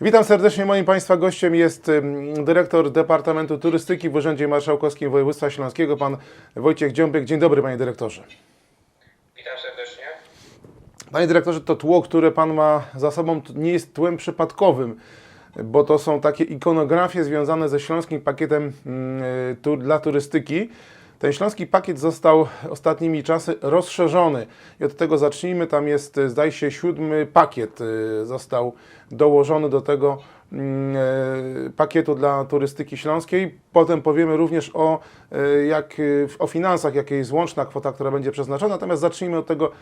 Witam serdecznie. Moim Państwa gościem jest dyrektor Departamentu Turystyki w Urzędzie Marszałkowskim Województwa Śląskiego, pan Wojciech Dziąbek. Dzień dobry, panie dyrektorze. Witam serdecznie. Panie dyrektorze, to tło, które pan ma za sobą, nie jest tłem przypadkowym, bo to są takie ikonografie związane ze śląskim pakietem mm, tu, dla turystyki. Ten śląski pakiet został ostatnimi czasy rozszerzony i od tego zacznijmy. Tam jest, y, zdaje się, siódmy pakiet y, został dołożony do tego mm, y, pakietu dla turystyki śląskiej. Potem powiemy również o, jak, o finansach, jaka jest łączna kwota, która będzie przeznaczona. Natomiast zacznijmy od tego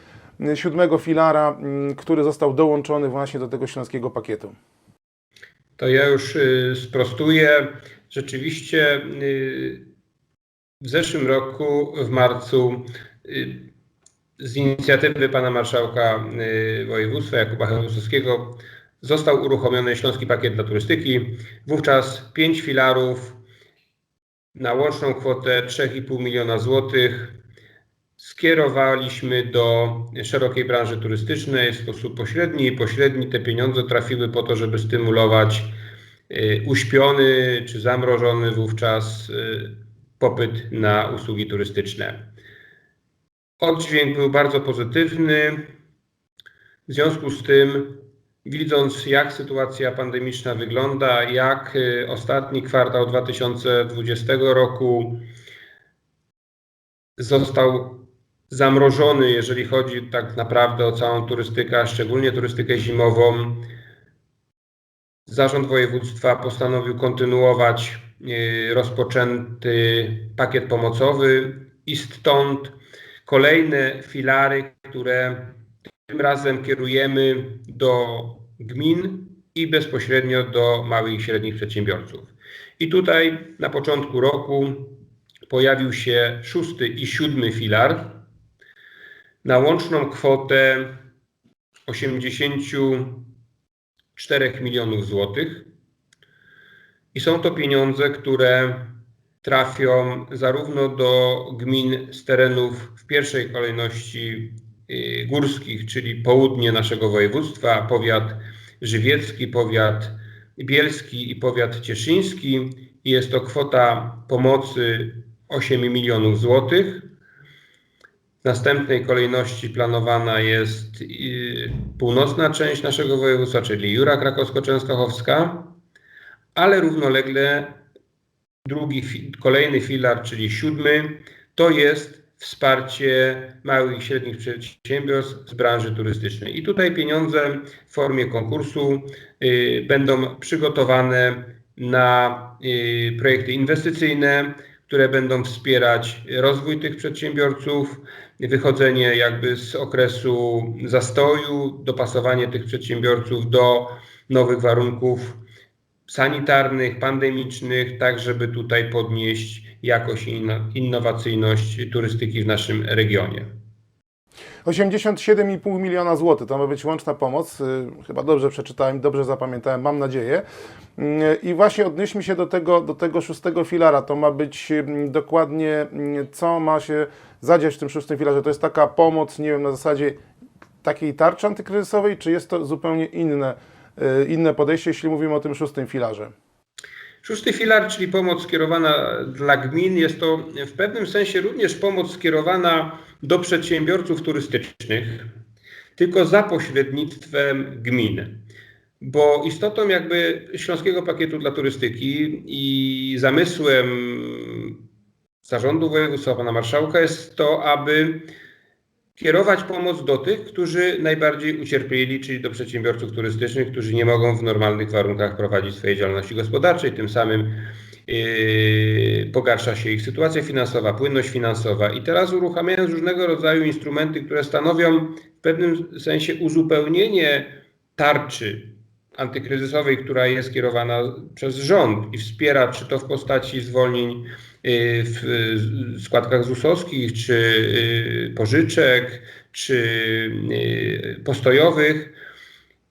siódmego filara, mm, który został dołączony właśnie do tego śląskiego pakietu. To ja już sprostuję. Rzeczywiście w zeszłym roku, w marcu, y, z inicjatywy pana marszałka y, województwa Jakuba Chełmowskiego został uruchomiony Śląski Pakiet dla Turystyki. Wówczas pięć filarów na łączną kwotę 3,5 miliona złotych skierowaliśmy do szerokiej branży turystycznej w sposób pośredni i pośredni. Te pieniądze trafiły po to, żeby stymulować y, uśpiony czy zamrożony wówczas popyt na usługi turystyczne. Oddźwięk był bardzo pozytywny. W związku z tym, widząc jak sytuacja pandemiczna wygląda, jak y, ostatni kwartał 2020 roku został zamrożony, jeżeli chodzi tak naprawdę o całą turystykę, szczególnie turystykę zimową. Zarząd województwa postanowił kontynuować y, rozpoczęty pakiet pomocowy i stąd kolejne filary, które tym razem kierujemy do gmin i bezpośrednio do małych i średnich przedsiębiorców. I tutaj na początku roku pojawił się szósty i siódmy filar na łączną kwotę 84 milionów złotych. I są to pieniądze, które trafią zarówno do gmin z terenów w pierwszej kolejności y, górskich, czyli południe naszego województwa, powiat żywiecki, powiat bielski i powiat cieszyński. Jest to kwota pomocy 8 milionów złotych. W następnej kolejności planowana jest y, północna część naszego województwa, czyli Jura Krakowsko-Częstochowska, ale równolegle drugi, kolejny filar, czyli siódmy, to jest wsparcie małych i średnich przedsiębiorstw z branży turystycznej. I tutaj pieniądze w formie konkursu y, będą przygotowane na y, projekty inwestycyjne, które będą wspierać rozwój tych przedsiębiorców, wychodzenie jakby z okresu zastoju, dopasowanie tych przedsiębiorców do nowych warunków sanitarnych, pandemicznych, tak żeby tutaj podnieść jakość i inno- innowacyjność turystyki w naszym regionie. 87,5 miliona złotych to ma być łączna pomoc. Y, Chyba dobrze przeczytałem, dobrze zapamiętałem, mam nadzieję. Y, I właśnie odnieśmy się do tego, do tego szóstego filara. To ma być y, dokładnie, co ma się zadziać w tym szóstym filarze. To jest taka pomoc, nie wiem, na zasadzie takiej tarczy antykryzysowej, czy jest to zupełnie inne, inne podejście, jeśli mówimy o tym szóstym filarze? Szósty filar, czyli pomoc skierowana dla gmin, jest to w pewnym sensie również pomoc skierowana do przedsiębiorców turystycznych, tylko za pośrednictwem gmin. Bo istotą jakby Śląskiego Pakietu dla Turystyki i zamysłem zarządu województwa pana marszałka jest to, aby kierować pomoc do tych, którzy najbardziej ucierpieli, czyli do przedsiębiorców turystycznych, którzy nie mogą w normalnych warunkach prowadzić swojej działalności gospodarczej, tym samym yy, pogarsza się ich sytuacja finansowa, płynność finansowa. I teraz uruchamiając różnego rodzaju instrumenty, które stanowią w pewnym sensie uzupełnienie tarczy antykryzysowej, która jest kierowana przez rząd i wspiera, czy to w postaci zwolnień w składkach ZUS-owskich, czy y, pożyczek, czy y, postojowych,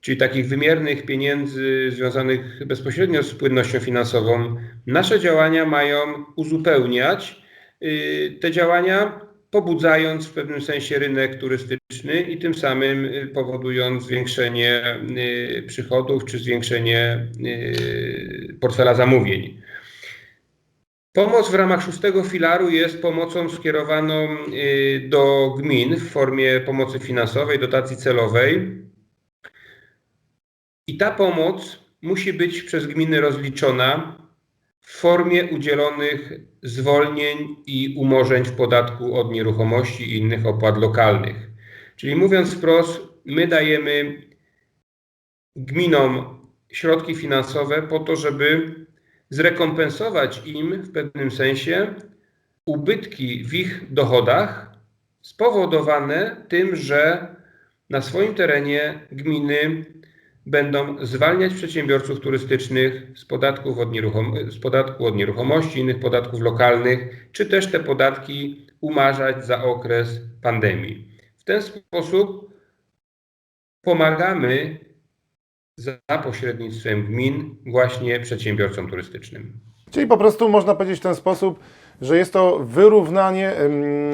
czyli takich wymiernych pieniędzy związanych bezpośrednio z płynnością finansową. Nasze działania mają uzupełniać y, te działania pobudzając w pewnym sensie rynek turystyczny i tym samym powodując zwiększenie przychodów czy zwiększenie portfela zamówień. Pomoc w ramach szóstego filaru jest pomocą skierowaną y, do gmin w formie pomocy finansowej, dotacji celowej. I ta pomoc musi być przez gminy rozliczona w formie udzielonych zwolnień i umorzeń w podatku od nieruchomości i innych opłat lokalnych. Czyli mówiąc wprost, my dajemy gminom środki finansowe po to, żeby zrekompensować im w pewnym sensie ubytki w ich dochodach spowodowane tym, że na swoim terenie gminy będą zwalniać przedsiębiorców turystycznych z, podatków od z podatku od nieruchomości, innych podatków lokalnych, czy też te podatki umarzać za okres pandemii. W ten sposób pomagamy za pośrednictwem gmin właśnie przedsiębiorcom turystycznym. Czyli po prostu można powiedzieć w ten sposób, że jest to wyrównanie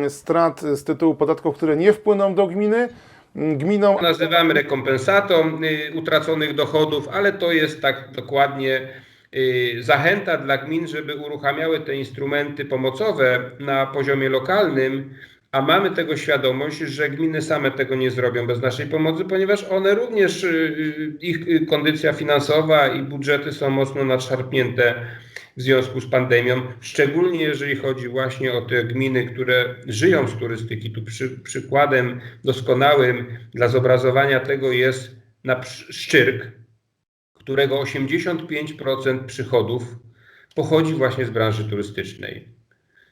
strat z tytułu podatków, które nie wpłyną do gminy. Gminą Nazywamy rekompensatą y, utraconych dochodów, ale to jest tak dokładnie y, zachęta dla gmin, żeby uruchamiały te instrumenty pomocowe na poziomie lokalnym, a mamy tego świadomość, że gminy same tego nie zrobią bez naszej pomocy, ponieważ one również, y, y, ich y, kondycja finansowa i budżety są mocno nadszarpnięte w związku z pandemią, szczególnie jeżeli chodzi właśnie o te gminy, które żyją z turystyki. Tu przy, przykładem doskonałym dla zobrazowania tego jest na Szczyrk, którego 85% przychodów pochodzi właśnie z branży turystycznej.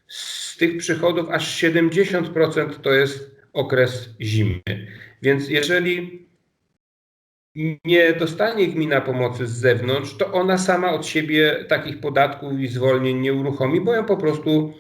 Z tych przychodów aż 70% to jest okres zimny. Więc jeżeli nie dostanie gmina pomocy z zewnątrz, to ona sama od siebie takich podatków i zwolnień nie uruchomi, bo ją po prostu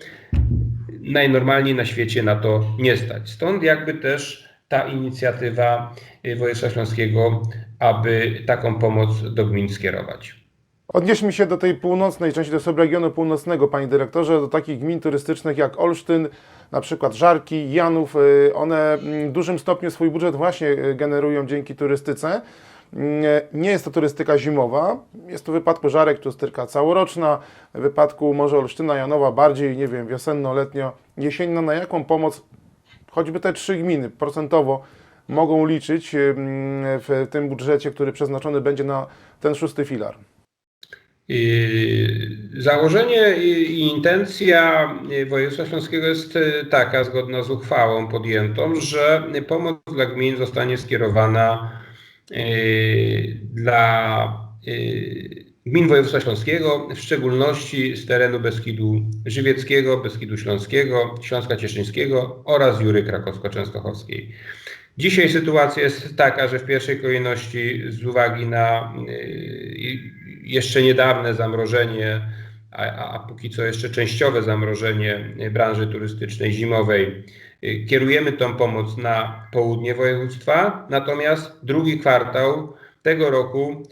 najnormalniej na świecie na to nie stać. Stąd jakby też ta inicjatywa województwa śląskiego, aby taką pomoc do gmin skierować. Odnieśmy się do tej północnej części, do subregionu północnego, panie dyrektorze, do takich gmin turystycznych jak Olsztyn, na przykład Żarki, Janów. y, One w dużym stopniu swój budżet właśnie y, generują dzięki turystyce. Mm, Nie jest to turystyka zimowa, jest to w wypadku Żarek turystyka całoroczna, w wypadku może Olsztyna, Janowa bardziej, nie wiem, wiosenno-letnio, jesienna. Na jaką pomoc choćby te trzy gminy procentowo mogą liczyć y, mm, w tym budżecie, który przeznaczony będzie na ten szósty filar? Yy, Założenie i intencja yy, województwa śląskiego jest yy, taka, zgodna z uchwałą podjętą, że pomoc dla gmin zostanie skierowana dla gmin województwa śląskiego, w szczególności z terenu Beskidu Żywieckiego, Beskidu Śląskiego, Śląska Cieszyńskiego oraz Jury Krakowsko-Częstochowskiej. Dzisiaj sytuacja jest taka, że w pierwszej kolejności z uwagi na jeszcze niedawne zamrożenie, a, a, a póki co jeszcze częściowe zamrożenie branży turystycznej zimowej, kierujemy tą pomoc na południe województwa, natomiast drugi kwartał tego roku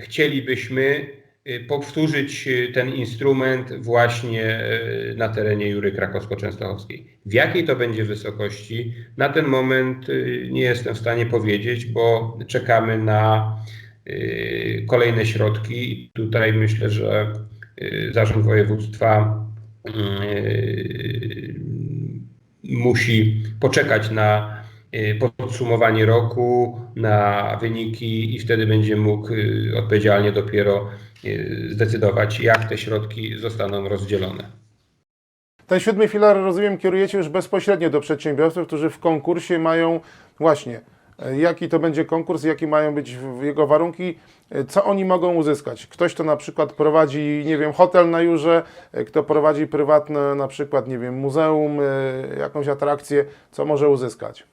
chcielibyśmy y, powtórzyć y, ten instrument właśnie y, na terenie Jury Krakowsko-Częstochowskiej. W jakiej to będzie wysokości? Na ten moment nie jestem w stanie powiedzieć, bo czekamy na kolejne środki tutaj myślę, że y, Zarząd Województwa y, musi poczekać na y, podsumowanie roku, na wyniki i wtedy będzie mógł y, odpowiedzialnie dopiero y, zdecydować, jak te środki zostaną rozdzielone. Ten siódmy filar, rozumiem, kierujecie już bezpośrednio do przedsiębiorców, którzy w konkursie mają właśnie, jaki to będzie konkurs, jakie mają być jego warunki, co oni mogą uzyskać. Ktoś, kto na przykład prowadzi, nie wiem, hotel na Jurze, e, kto prowadzi prywatne, na przykład, nie wiem, muzeum, e, jakąś atrakcję, co może uzyskać.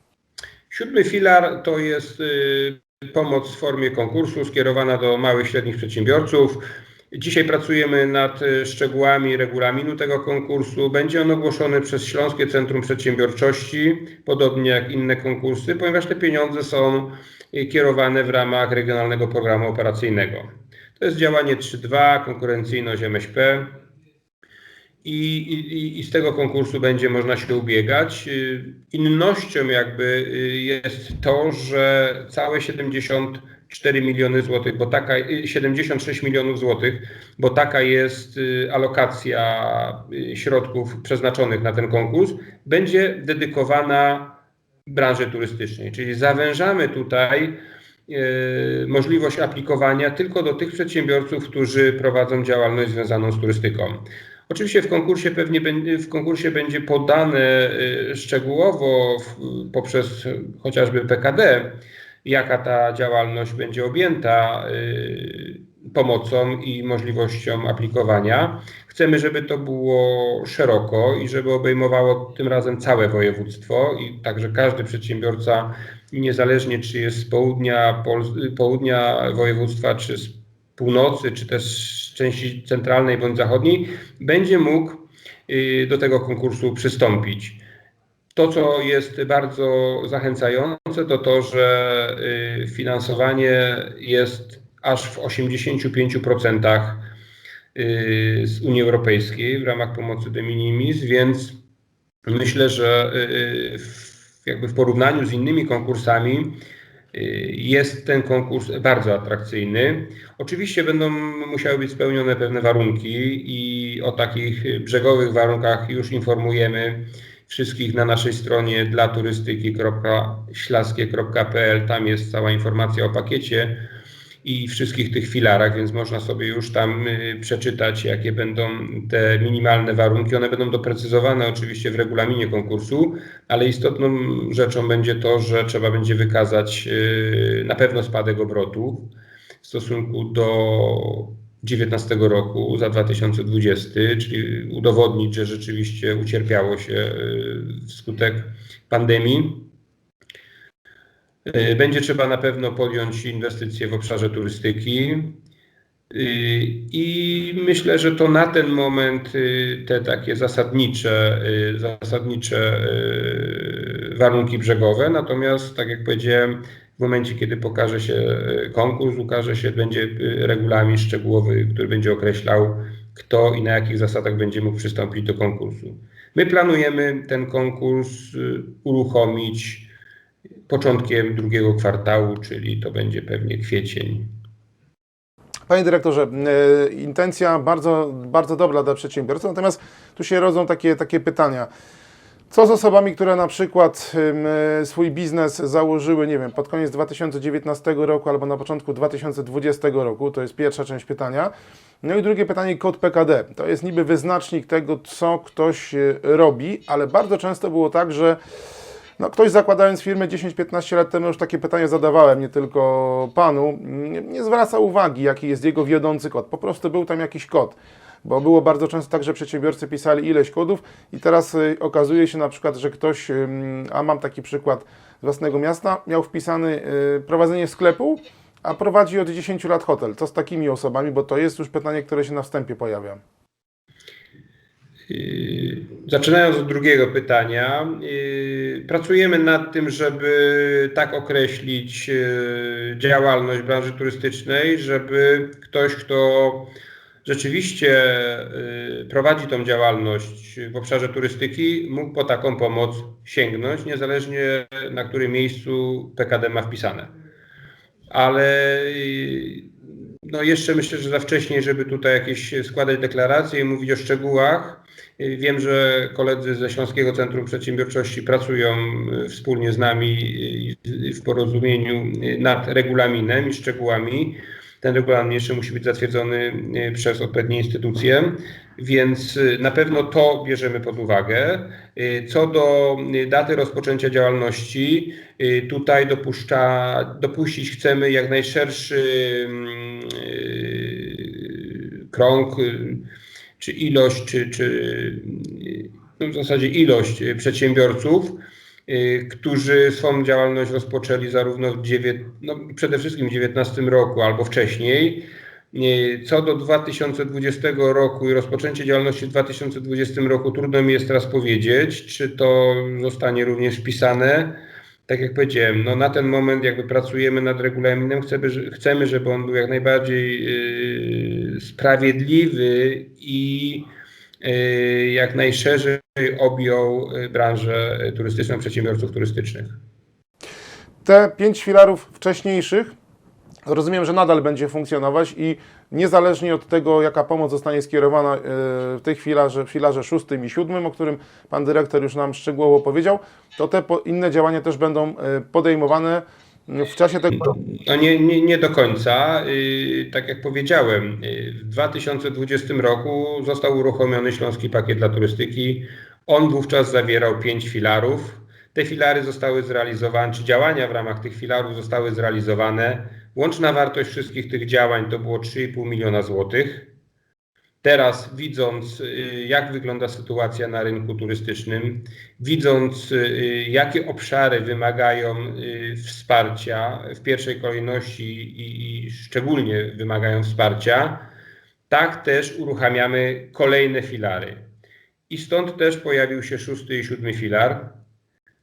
Siódmy filar to jest y, pomoc w formie konkursu skierowana do małych i średnich przedsiębiorców. Dzisiaj pracujemy nad y, szczegółami regulaminu tego konkursu. Będzie on ogłoszony przez Śląskie Centrum Przedsiębiorczości, podobnie jak inne konkursy, ponieważ te pieniądze są y, kierowane w ramach Regionalnego Programu Operacyjnego. To jest działanie 3.2, konkurencyjność MŚP. i, i, i z tego konkursu będzie można się ubiegać. Y, Innością jakby jest to, że całe 74 miliony złotych, bo taka y, 76 milionów złotych, bo taka jest y, alokacja y, środków przeznaczonych na ten konkurs, będzie dedykowana branży turystycznej, czyli zawężamy tutaj możliwość aplikowania tylko do tych przedsiębiorców, którzy prowadzą działalność związaną z turystyką. Oczywiście w konkursie pewnie w konkursie będzie podane szczegółowo poprzez chociażby PKD, jaka ta działalność będzie objęta e, pomocą i możliwością aplikowania. Chcemy, żeby to było szeroko i żeby obejmowało tym razem całe województwo i także każdy przedsiębiorca, niezależnie czy jest z południa, Pol- południa województwa, czy z północy, czy też z części centralnej bądź zachodniej, będzie mógł y, do tego konkursu przystąpić. To, co jest bardzo zachęcające, to to, że y, finansowanie jest aż w 85% y, z Unii Europejskiej w ramach pomocy de minimis, więc myślę, że y, jakby w porównaniu z innymi konkursami jest ten konkurs bardzo atrakcyjny. Oczywiście będą musiały być spełnione pewne warunki i o takich brzegowych warunkach już informujemy wszystkich na naszej stronie dla turystyki.ślaskie.pl. Tam jest cała informacja o pakiecie i wszystkich tych filarach, więc można sobie już tam y, przeczytać, jakie będą te minimalne warunki. One będą doprecyzowane oczywiście w regulaminie konkursu, ale istotną rzeczą będzie to, że trzeba będzie wykazać y, na pewno spadek obrotów w stosunku do 2019 roku za 2020, czyli udowodnić, że rzeczywiście ucierpiało się y, wskutek pandemii. Y, Będzie trzeba na pewno podjąć inwestycje w obszarze turystyki. Y, I myślę, że to na ten moment te takie zasadnicze, zasadnicze warunki brzegowe. Natomiast, tak jak powiedziałem, w momencie, kiedy pokaże się y, konkurs, ukaże się, będzie y, regulamin szczegółowy, który będzie określał, kto i na jakich zasadach będzie mógł przystąpić do konkursu. My planujemy ten konkurs y, uruchomić początkiem drugiego kwartału, czyli to będzie pewnie kwiecień. Panie dyrektorze, e, intencja bardzo, bardzo dobra dla przedsiębiorców, natomiast tu się rodzą takie, takie pytania. Co z osobami, które na przykład e, swój biznes założyły, nie wiem, pod koniec 2019 roku albo na początku 2020 roku? To jest pierwsza część pytania. No i drugie pytanie, kod PKD. To jest niby wyznacznik tego, co ktoś e, robi, ale bardzo często było tak, że no, ktoś zakładając firmę 10-15 lat temu już takie pytanie zadawałem, nie tylko panu, nie, nie zwraca uwagi, jaki jest jego wiodący kod. Po prostu był tam jakiś kod. Bo było bardzo często tak, że przedsiębiorcy pisali ileś kodów i teraz y, okazuje się na przykład, że ktoś, a mam taki przykład z własnego miasta, miał wpisany y, prowadzenie sklepu, a prowadzi od 10 lat hotel. Co z takimi osobami? Bo to jest już pytanie, które się na wstępie pojawia. Yy, Zaczynając od drugiego pytania, pracujemy nad tym, żeby tak określić działalność branży turystycznej, żeby ktoś, kto rzeczywiście yy, prowadzi tą działalność w obszarze turystyki, mógł po taką pomoc sięgnąć, niezależnie na którym miejscu PKD ma wpisane. Ale yy, no jeszcze myślę, że za wcześnie, żeby tutaj jakieś składać deklaracje i mówić o szczegółach. Y, Wiem, że koledzy ze Śląskiego Centrum Przedsiębiorczości pracują y, wspólnie z nami y, w porozumieniu y, nad regulaminem i szczegółami. Ten regulamin jeszcze musi być zatwierdzony y, przez odpowiednie instytucje, więc y, na pewno to bierzemy pod uwagę. Y, Co do daty rozpoczęcia działalności, tutaj dopuszcza, dopuścić chcemy jak najszerszy mm, krąg czy ilość, czy, czy no w zasadzie ilość przedsiębiorców, którzy swą działalność rozpoczęli zarówno w dziewię- no, przede wszystkim w 2019 roku albo wcześniej. Y, Co do 2020 roku i rozpoczęcie działalności w 2020 roku, trudno mi jest teraz powiedzieć, czy to zostanie również wpisane. Tak jak powiedziałem, no na ten moment jakby pracujemy nad regulaminem, chcemy, że- chcemy żeby on był jak najbardziej yy, sprawiedliwy i y, jak najszerzej objął y, branżę y, turystyczną przedsiębiorców turystycznych. Te pięć filarów wcześniejszych rozumiem, że nadal będzie funkcjonować i niezależnie od tego, jaka pomoc zostanie skierowana e, w tych filarze, w filarze szóstym i siódmym, o którym Pan Dyrektor już nam szczegółowo powiedział, to te inne działania też będą podejmowane w czasie tego No nie, nie, nie do końca. Y, Tak jak powiedziałem, y, w 2020 roku został uruchomiony Śląski Pakiet dla Turystyki. On wówczas zawierał pięć filarów. Te filary zostały zrealizowane, czy działania w ramach tych filarów zostały zrealizowane. Łączna wartość wszystkich tych działań to było 3,5 miliona złotych. Teraz, widząc, y, jak wygląda sytuacja na rynku turystycznym, widząc, y, jakie obszary wymagają y, wsparcia w pierwszej kolejności i, szczególnie wymagają wsparcia, tak też uruchamiamy kolejne filary. I stąd też pojawił się szósty i siódmy filar.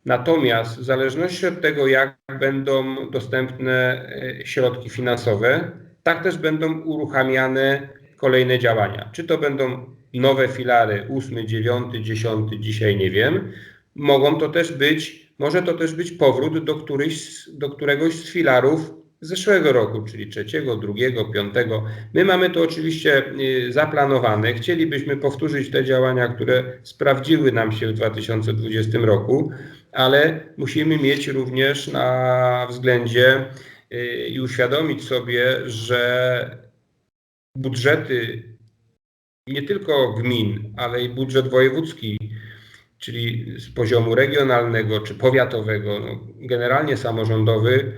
Natomiast w zależności od tego, jak będą dostępne środki finansowe, tak też będą uruchamiane kolejne działania. Czy to będą nowe filary, ósmy, dziewiąty, dziesiąty, dzisiaj nie wiem. Mogą to też być, może to też być powrót do, któryś, do któregoś z filarów zeszłego roku, czyli trzeciego, drugiego, piątego. My mamy to oczywiście y, zaplanowane. Chcielibyśmy powtórzyć te działania, które sprawdziły nam się w 2020 roku, ale musimy mieć również na względzie y, i uświadomić sobie, że budżety nie tylko gmin, ale i budżet wojewódzki, czyli z poziomu regionalnego czy powiatowego, no, generalnie samorządowy,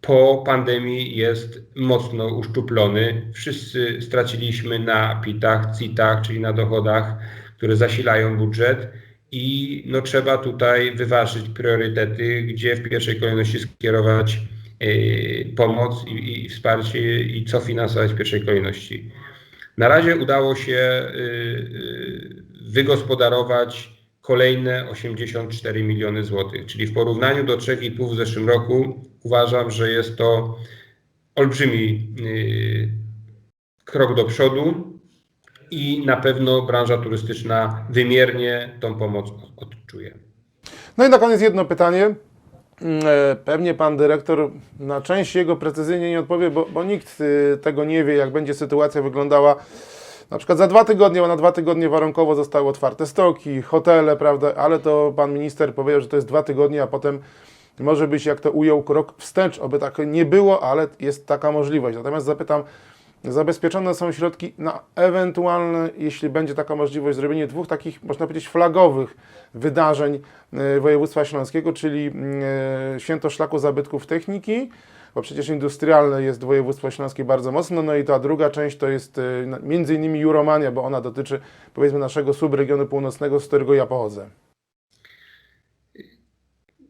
po pandemii jest mocno uszczuplony. Wszyscy straciliśmy na PIT-ach, CIT-ach, czyli na dochodach, które zasilają budżet. I no, trzeba tutaj wyważyć priorytety, gdzie w pierwszej kolejności skierować pomoc i, i wsparcie i co finansować w pierwszej kolejności. Na razie udało się y, y, wygospodarować kolejne 84 miliony złotych, czyli w porównaniu do 3,5 w zeszłym roku uważam, że jest to olbrzymi y, krok do przodu i na pewno branża turystyczna wymiernie tą pomoc odczuje. No i na koniec jedno pytanie. Mm, e, Pewnie pan dyrektor na część jego precyzyjnie nie odpowie, bo, bo nikt y, tego nie wie, jak będzie sytuacja wyglądała. Na przykład za dwa tygodnie, bo na dwa tygodnie warunkowo zostały otwarte stoki, hotele, prawda? Ale to pan minister powiedział, że to jest dwa tygodnie, a potem może być, jak to ujął, krok wstecz. Oby tak nie było, ale jest taka możliwość. Natomiast zapytam, zabezpieczone są środki na ewentualne, jeśli będzie taka możliwość, zrobienie dwóch takich, można powiedzieć, flagowych wydarzeń e, województwa śląskiego, czyli e, Święto Szlaku Zabytków Techniki, bo przecież industrialne jest województwo śląskie bardzo mocno, no i ta druga część to jest e, między innymi Juromania, bo ona dotyczy powiedzmy naszego subregionu północnego, z którego ja pochodzę.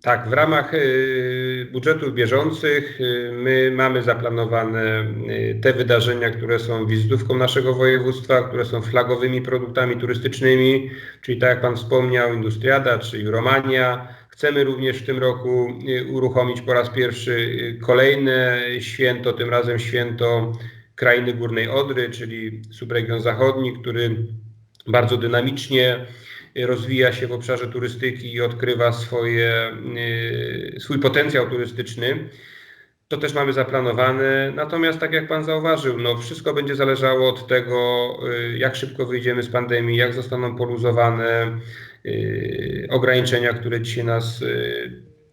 Tak, w ramach y, budżetów bieżących y, my mamy zaplanowane y, te wydarzenia, które są wizytówką naszego województwa, które są flagowymi produktami turystycznymi, czyli tak jak Pan wspomniał, Industriada czy Euromania. Chcemy również w tym roku uruchomić po raz pierwszy kolejne święto, tym razem święto Krainy Górnej Odry, czyli subregion zachodni, który bardzo dynamicznie rozwija się w obszarze turystyki i odkrywa swoje, y, swój potencjał turystyczny. To też mamy zaplanowane. Natomiast, tak jak Pan zauważył, no wszystko będzie zależało od tego, y, jak szybko wyjdziemy z pandemii, jak zostaną poluzowane y, ograniczenia, które dzisiaj nas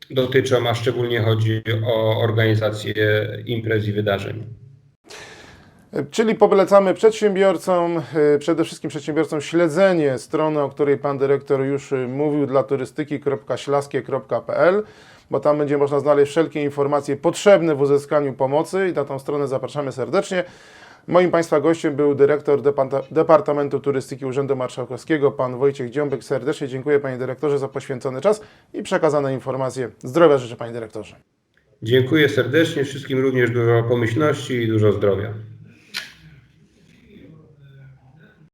dotyczą, a szczególnie chodzi o organizację imprez i wydarzeń. Czyli polecamy przedsiębiorcom, e, przede wszystkim przedsiębiorcom śledzenie strony, o której pan dyrektor już e, mówił, dla turystyki.ślaskie.pl, bo tam będzie można znaleźć wszelkie informacje potrzebne w uzyskaniu pomocy i na tą stronę zapraszamy serdecznie. Moim Państwa gościem był dyrektor Departamentu Turystyki Urzędu Marszałkowskiego, pan Wojciech Dziąbek. Serdecznie dziękuję Panie Dyrektorze za poświęcony czas i przekazane informacje. Zdrowia życzę Panie Dyrektorze. Dziękuję serdecznie wszystkim, również dużo pomyślności i dużo zdrowia.